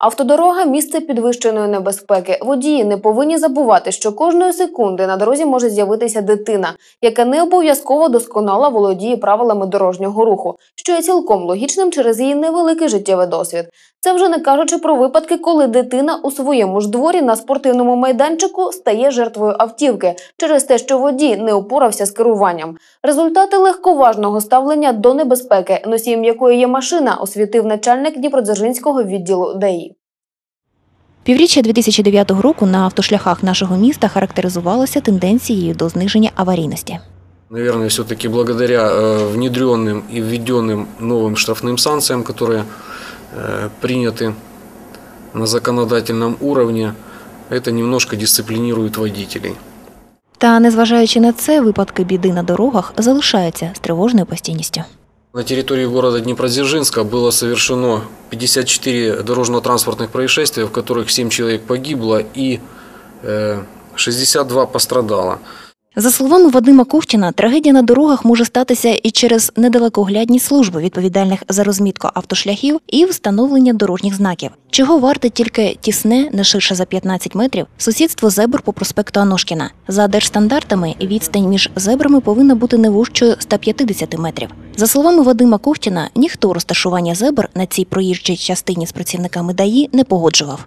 Автодорога місце підвищеної небезпеки. Водії не повинні забувати, що кожної секунди на дорозі може з'явитися дитина, яка не обов'язково досконало володіє правилами дорожнього руху, що є цілком логічним через її невеликий життєвий досвід. Це вже не кажучи про випадки, коли дитина у своєму ж дворі на спортивному майданчику стає жертвою автівки через те, що водій не упорався з керуванням. Результати легковажного ставлення до небезпеки, носієм якої є машина, освітив начальник Дніпродзержинського відділу ДАІ. Півріччя 2009 року на автошляхах нашого міста характеризувалося тенденцією до зниження аварійності. Наверное, все-таки благодаря э, внедренным и введенным новым штрафным санкциям, которые э, приняты на законодательном уровне, это немножко дисциплинирует водителей. Та незважаючи на це, випадки біди на дорогах залишаються з тривожною постійністю. На территории города Днепродзержинска было совершено 54 дорожно-транспортных происшествия, в которых 7 человек погибло и э, 62 пострадало. За словами Вадима Ковтіна, трагедія на дорогах може статися і через недалекоглядні служби, відповідальних за розмітку автошляхів і встановлення дорожніх знаків. Чого варте тільки тісне, не ширше за 15 метрів, сусідство зебр по проспекту Аношкіна. За держстандартами відстань між зебрами повинна бути не вужчою 150 метрів. За словами Вадима Ковтіна, ніхто розташування зебр на цій проїжджій частині з працівниками ДАІ не погоджував.